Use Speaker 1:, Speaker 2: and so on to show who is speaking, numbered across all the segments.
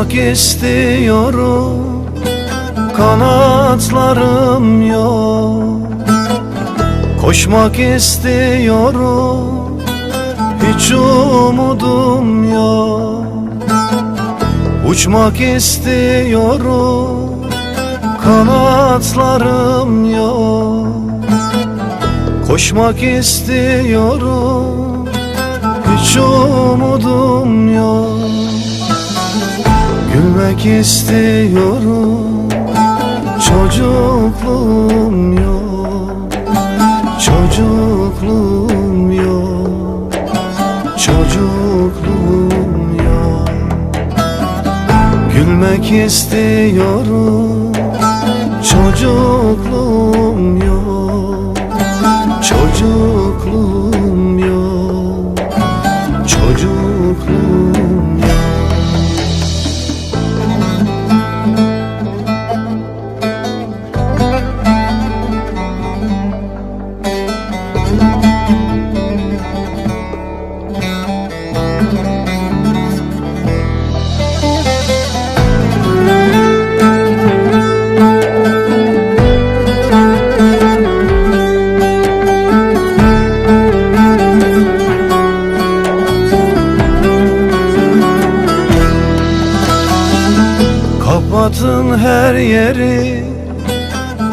Speaker 1: Uçmak istiyorum. Kanatlarım yok. Koşmak istiyorum. Hiç umudum yok. Uçmak istiyorum. Kanatlarım yok. Koşmak istiyorum. Hiç umudum yok Gülmek istiyorum. Çocukluğum yok. Çocukluğum yok. Çocukluğum yok. Gülmek istiyorum. Çocukluğum yok Kapatın her yeri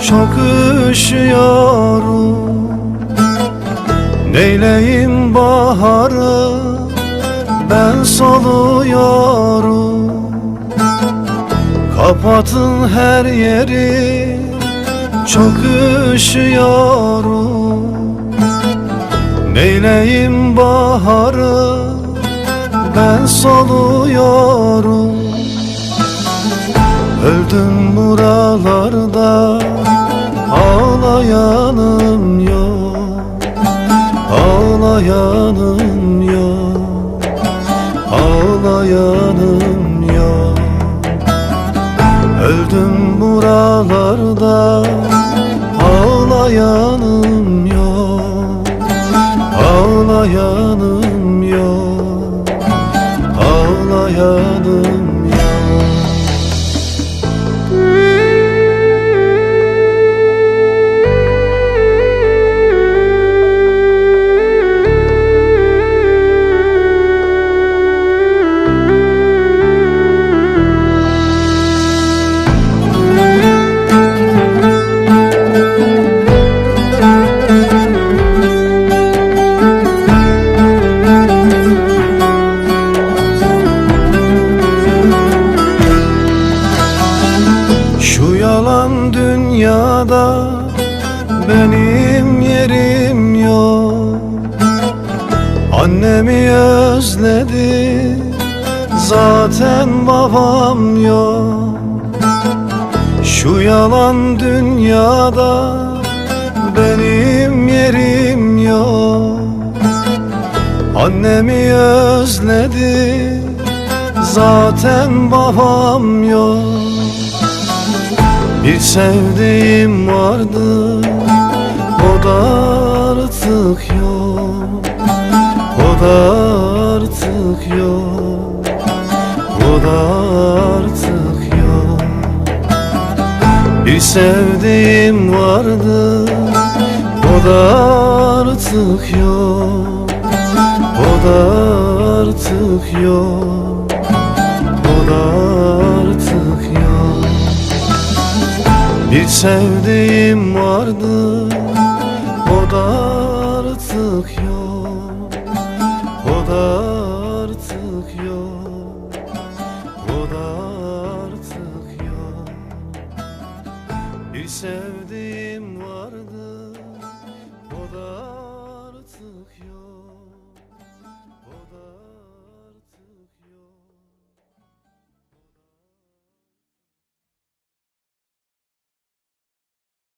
Speaker 1: Çok üşüyorum. Neyleyim baharı soluyorum. Kapatın her yeri Çok üşüyorum. Neyleyim baharı Ben soluyorum. Öldüm buralarda Ağlayanım yok. Ağlayanım yok Ağlayanım yok. Öldüm buralarda Ağlayanım yok. Ağlayanım yok Ağlayanım dünyada benim yerim yok. Annemi özledi zaten babam yok. Şu yalan dünyada benim yerim yok. Annemi özledi zaten babam yok bir sevdiğim vardı O da artık yok. O da artık yok O da artık yok. Bir sevdiğim vardı O da artık yok. O da artık yok O da artık bir sevdiğim vardı. O da artık yok. O da artık yok. O da artık yok. Bir sevdiğim